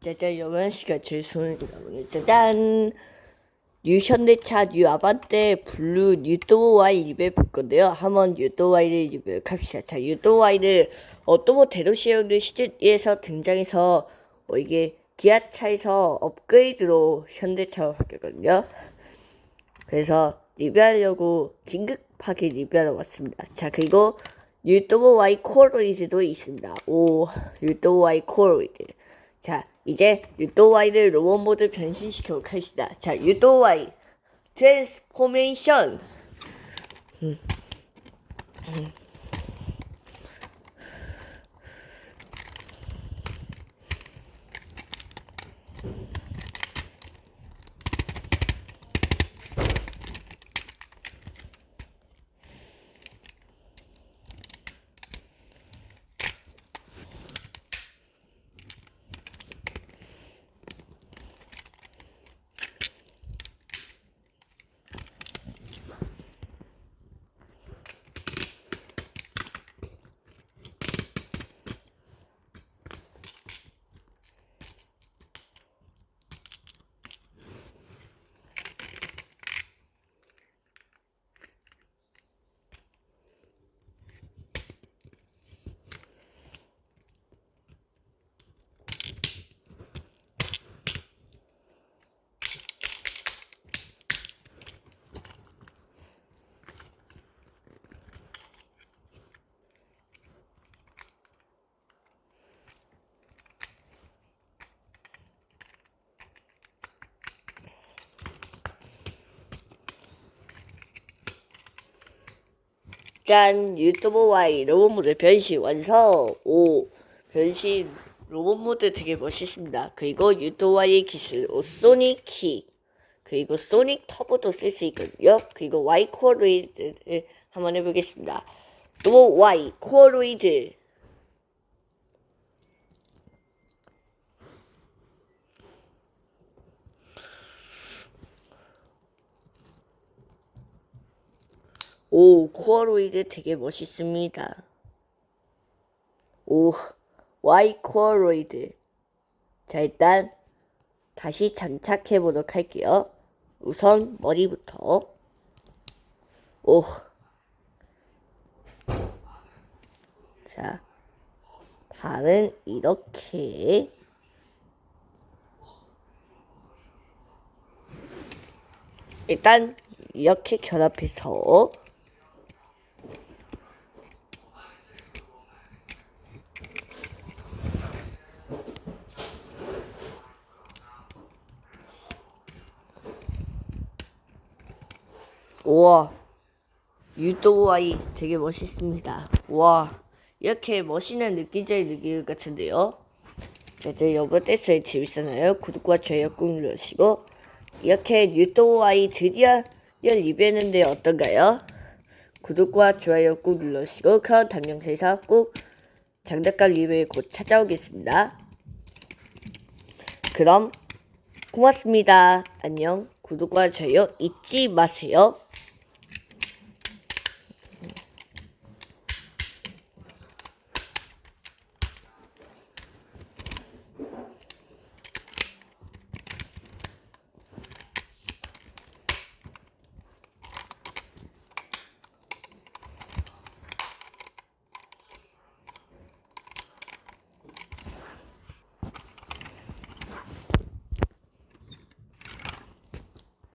짜잔. 영환씨가 제 손을 잡으니 짜잔 뉴 현대차 뉴 아반떼 블루 뉴토와이 리뷰해 볼 건데요. 한번 뉴토와이를 리뷰해 갑시다. 자 뉴토와이를 오토모 대도시형들 시즌에서 등장해서 뭐 이게 기아차에서 업그레이드로 현대차로 바뀌었거든요. 그래서 리뷰하려고 긴급하게 리뷰하러 왔습니다. 자 그리고 뉴토모와이 코로이드도 있습니다. 오 뉴토모와이 코로이드. 자, 이제 유도와이를 로봇 모드 변신시켜 보겠습니다. 자, 유도와이 트랜스포메이션. 음. 음. 짠! 유튜브 와이 로봇 모드 변신 완성! 오! 변신 로봇 모드 되게 멋있습니다. 그리고 유튜브 와이 기술 오 소닉 키 그리고 소닉 터보도 쓸 수 있거든요. 그리고 와이 코어로이드를 한번 해보겠습니다. 또 와이 코어로이드 오, 코어로이드 되게 멋있습니다. 오, Y 코어로이드. 자, 일단 다시 장착해 보도록 할게요. 우선 머리부터. 오. 자, 발은 이렇게. 일단 이렇게 결합해서 우와 유도와이 되게 멋있습니다. 와 이렇게 멋있는 느낌적인 느낌 같은데요? 자, 저 여보 떼스에 재밌었나요? 구독과 좋아요 꾹 눌러주시고. 이렇게 유도와이 드디어 리뷰했는데 어떤가요? 구독과 좋아요 꾹 눌러주시고 다음 영상에서 꼭 장난감 리뷰에 곧 찾아오겠습니다. 그럼 고맙습니다. 안녕. 구독과 좋아요 잊지 마세요